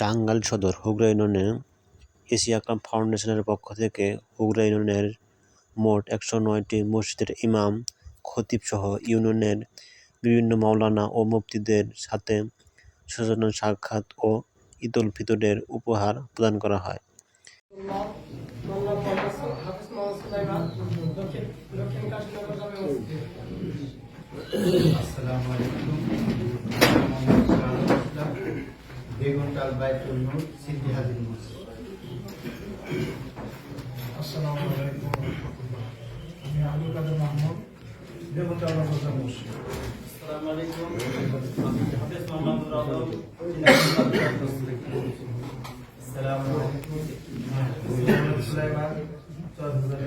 টাঙ্গাইল সদর হুগরা ইউনিয়নে Asia cup ফাউন্ডেশনের পক্ষ থেকে হুগরা ইউনিয়নের মোট একশো নয়টি মসজিদের ইমাম খতিবসহ ইউনিয়নের বিভিন্ন মাওলানা ও মুফতিদের সাথে সচেতন সাক্ষাৎ ও ঈদুল ফিতরের উপহার প্রদান করা হয়। আসসালামু আলাইকুম। বেগুনটাল বাইতুল নূর সিদ্ধি হাজির মসজিদ আসসালামু আলাইকুম রহমতুল্লাহ। আমি আবুল কাদের মাহমুদ দেবতা বাজার মসজিদ আসসালামু আলাইকুম। আমি হাফেজ মোহাম্মদ রাদব আসসালামু আলাইকুম সুলাইমান চৌধুরী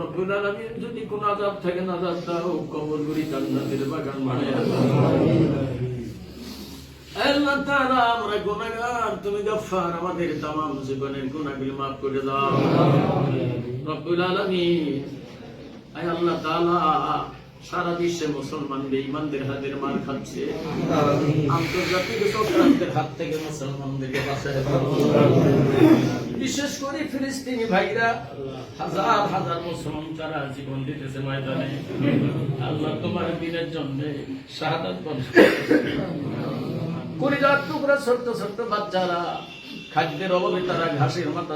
রব্বুল আলামিন যদি কোন আযাব থাকে না আযাব দাও কবরগুলি জান্নাতের বাগান বানায় দাও আল্লাহ তাআলা আমরা গুনাহগার তুমি গফফার আমাদের तमाम জীবনের গুনাহগুলি maaf করে দাও রব্বুল আলামিন আয় আল্লাহ তাআলা সারা বিশ্বে মুসলমান বেঈমানদের হাতের মার খাচ্ছে আন্তর্জাতিক চক্রান্তের হাত থেকে মুসলমানদেরকে বাঁচায় দাও বিশেষ করে ফিলিস্তিনি ভাইরা হাজার হাজার মুসলমান তারা জীবন দিতেছে ময়দানে আল্লাহ তোমার দিনের জন্য শাহাদাত বন্ধ কুড়িদার টুকরা ছোট্ট ছোট্ট বাচ্চারা খাদ্যের অভাবে তারা ঘাসের মাথা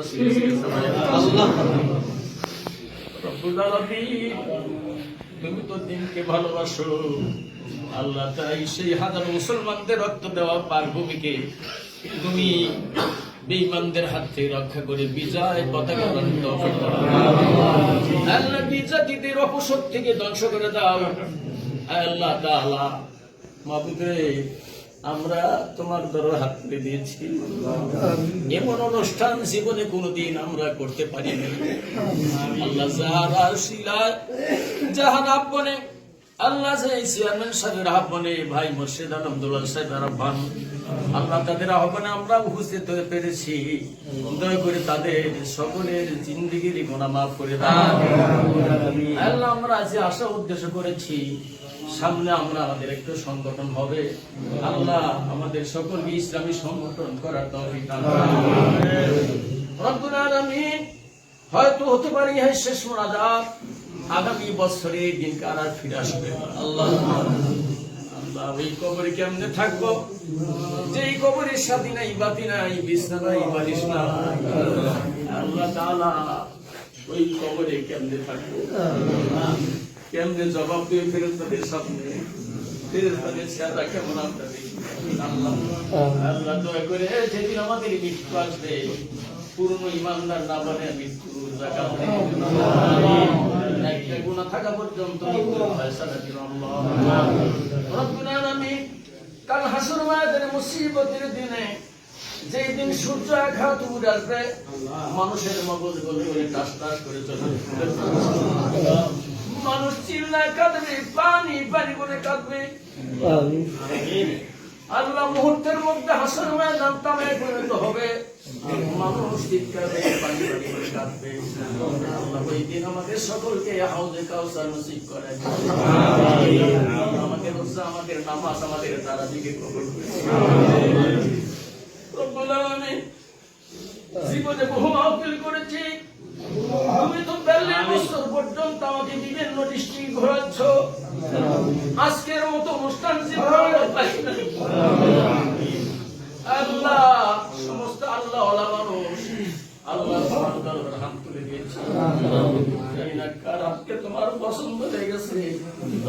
তুমি তো দিনকে ভালোবাসো আল্লাহ তাই সেই হাজার মুসলমানদের রক্ত দেওয়া পার ভূমিকে তুমি বেঈমানদের হাত থেকে রক্ষা করে বিজয় পতাকা। আল্লাহ বিজাতিদের অপশক্তিকে ধ্বংস করে দাও। আল্লাহ তাআলা মাহবুবে, আমরা তোমার দরে হাত তুলে দিয়েছি। এমন অনুষ্ঠান জীবনে কোনোদিন আমরা করতে পারি না আল্লাহ যাহারা শিলা যাহার আহ্বানে আল্লাহ যে চেয়ারম্যান সাহেবের আহ্বানে ভাই মুর্শিদ আলমদুল্লাহ সাহেবের আহ্বান, আল্লাহ তাদের আহ্বানে আমরা উপস্থিত হতে পেরেছি। দয়া করে তাদের সকলের জিন্দগির গোনা মাফ করে আল্লাহ, আমরা যে আশা উদ্দেশ্য করেছি, সামনে আমরা আমাদের একটু সংগঠন হবে। আল্লাহ আমাদের সকলকে ইসলামী সংগঠন করার তৌফিক হয়তো হতে পারে শেষ মোনাজাত। আগামী বছরে এই দিনকে আর ফিরে আসবে না। আল্লাহ আল্লাহ কেমনে তাআলা ওই কবরে কেমনে থাকব? কেমনে জবাব দিয়ে ফেরত তাদের সামনে ফেরত তাদের চেহারা কেমন আমরা আল্লাহ আল্লাহ দয়া করে যেদিন আমাদের মৃত্যু আসবে পূর্ণ ইমানদার না বলে একটা গুণা থাকা পর্যন্ত কাল হাসর মায়াদের মুসিবতের দিনে যেই দিন সূর্য আঘাত উড়ে আসবে মানুষের মগজ গলে গলে টাস টাস করে চলে মানুষ চিল্লা কাঁদবে পানি পানি করে কাঁদবে। আল্লাহ মুহূর্তের মধ্যে হাসর ময়দান তামায় পরিণত হবে। আমাদের সকলকে হাউজে কাউসার নসিব করে আমাদের নামাজ আমাদের তারা দিকে করে জীবনে বহু মাহফিল করেছি তুমি তো বছর পর্যন্ত আমাকে বিভিন্ন ডিস্ট্রিক্ট ঘোরাচ্ছ আজকের মতো অনুষ্ঠান আমরা পাই নাই। আল্লাহ সমস্ত আল্লাহ ওলা মানুষ আল্লাহ তোমার দরবার হাত তুলে দিয়েছে জানি না কার আজকে তোমার পছন্দ হয়ে গেছে দয়া করে নারুসিল আমাদের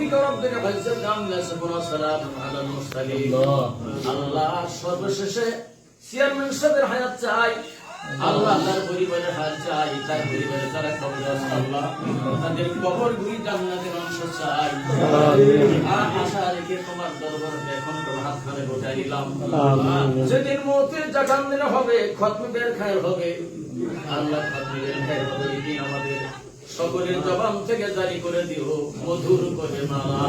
ربك رب العزة عما يصفون وسلام على المرسلين আল্লাহ সর্বশেষে চেয়ারম্যান সাহেবের হায়াত চাই আল্লাহ তার পরিবারের হায়াত চাই তার পরিবারে যারা কবর আছে আল্লাহ তাদের কবর গুলি জান্নাতের অংশ চাই আর আশা রেখে তোমার দরবার এখন তোমার হাত খানে গোটাই দিলাম যেদিন মতে জাগান দিলে হবে খতম বের খায়ের হবে আল্লাহ খতম বের খায়ের হবে এদিন আমাদের সকলের জবান থেকে জারি করে দিব মধুর করে মালা